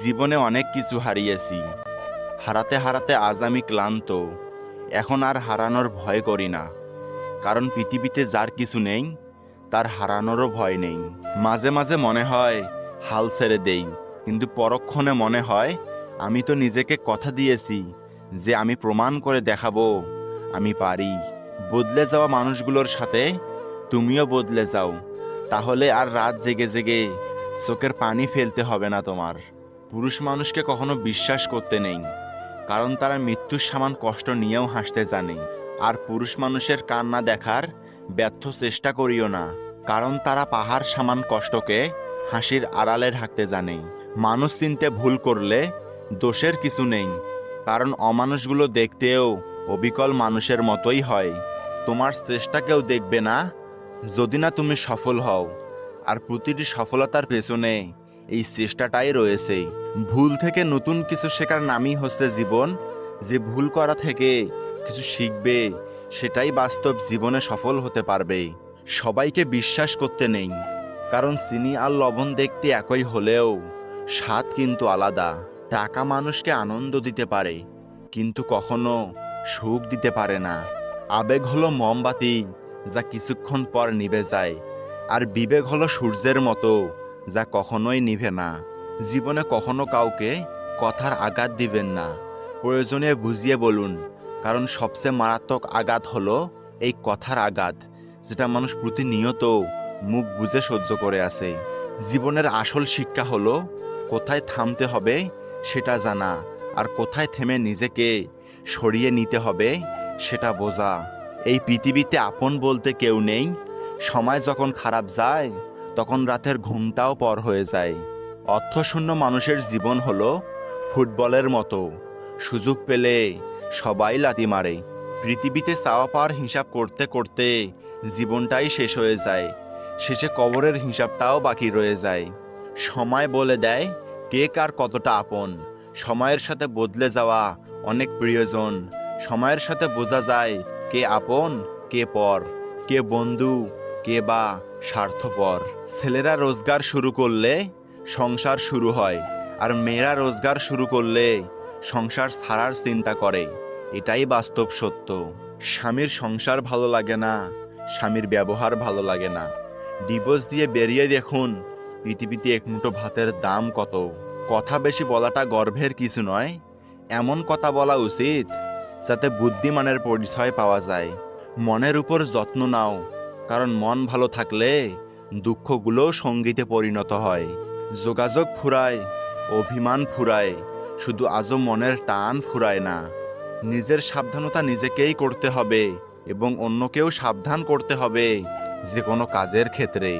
জীবনে অনেক কিছু হারিয়েছি। হারাতে হারাতে আজ আমি ক্লান্ত। এখন আর হারানোর ভয় করি না। কারণ পৃথিবীতে যার কিছু নেই, তার হারানোরও ভয় নেই। মাঝে মাঝে মনে হয়, হাল ছেড়ে দেই। কিন্তু পরক্ষণে মনে হয়, আমি তো নিজেকে কথা দিয়েছি যে আমি প্রমাণ করে দেখাবো, আমি পারি। বদলে যাওয়া মানুষগুলোর সাথে তুমিও বদলে যাও। তাহলে আর রাত জেগে জেগে চোখের পানি ফেলতে হবে না তোমার। পুরুষ মানুষকে কখনো বিশ্বাস করতে নেই, কারণ তারা মৃত্যুর সমান কষ্ট নিয়েও হাসতে জানে। আর পুরুষ মানুষের কান্না দেখার ব্যর্থ চেষ্টা করিও না, কারণ তারা পাহাড় সমান কষ্টকে হাসির আড়ালে ঢাকতে জানে। মানুষ চিনতে ভুল করলে দোষের কিছু নেই, কারণ অমানুষগুলো দেখতেও অবিকল মানুষের মতোই হয়। তোমার চেষ্টা কেউ দেখবে না, যদি না তুমি সফল হও, আর প্রতিটি সফলতার পেছনে এই চেষ্টাটাই রয়েছে। ভুল থেকে নতুন কিছু শেখার নামই হচ্ছে জীবন। যে ভুল করা থেকে কিছু শিখবে, সেটাই বাস্তব জীবনে সফল হতে পারবে। সবাইকে বিশ্বাস করতে নেই। কারণ চিনি আর লবণ দেখতে একই হলেও স্বাদ কিন্তু আলাদা। টাকা মানুষকে আনন্দ দিতে পারে, কিন্তু কখনো সুখ দিতে পারে না। আবেগ হলো মোমবাতি, যা কিছুক্ষণ পর নিভে যায়। আর বিবেক হলো সূর্যের মতো। যা কখনোই নিভে না। জীবনে কখনো কাউকে কথার আঘাত দিবেন না। প্রয়োজনে বুঝিয়ে বলুন, কারণ সবচেয়ে মারাত্মক আঘাত হলো এই কথার আঘাত, যেটা মানুষ প্রতিনিয়ত মুখ বুঝে সহ্য করে আছে জীবনের আসল শিক্ষা হলো, কোথায় থামতে হবে সেটা জানা, আর কোথায় থেমে নিজেকে সরিয়ে নিতে হবে সেটা বোঝা। এই পৃথিবীতে আপন বলতে কেউ নেই, সময় যখন খারাপ যায় তখন রাতের ঘুমটাও পর হয়ে যায়। অর্থশূন্য মানুষের জীবন হলো ফুটবলের মতো। সুযোগ পেলে সবাই লাতি মারে। পৃথিবীতে চাওয়া পাওয়ার হিসাব করতে করতে জীবনটাই শেষ হয়ে যায়। শেষে কবরের হিসাবটাও বাকি রয়ে যায়। সময় বলে দেয় কে কার কতটা আপন। সময়ের সাথে বদলে যাওয়া অনেক প্রিয়জন। সময়ের সাথে বোঝা যায় কে আপন, কে পর, কে বন্ধু কে বা স্বার্থপর। ছেলেরা রোজগার শুরু করলে সংসার শুরু হয় আর মেয়েরা রোজগার শুরু করলে সংসার ছাড়ার চিন্তা করে। এটাই বাস্তব সত্য। স্বামীর সংসার ভালো লাগে না, স্বামীর ব্যবহার ভালো লাগে না। ডিভোর্স দিয়ে বেরিয়ে দেখুন পৃথিবীতে এক মুঠো ভাতের দাম কত। কথা বেশি বলাটা গর্ভের কিছু নয়, এমন কথা বলা উচিত যাতে বুদ্ধিমানের পরিচয় পাওয়া যায়। মনের উপর যত্ন নাও কারণ মন ভালো থাকলে দুঃখগুলো সঙ্গীতে পরিণত হয়। যোগাযোগ ফুরায়, অভিমান ফুরায়, শুধু আজও মনের টান ফুরায় না। নিজের সাবধানতা নিজেকেই করতে হবে এবং অন্যকেও সাবধান করতে হবে যে কোনো কাজের ক্ষেত্রে।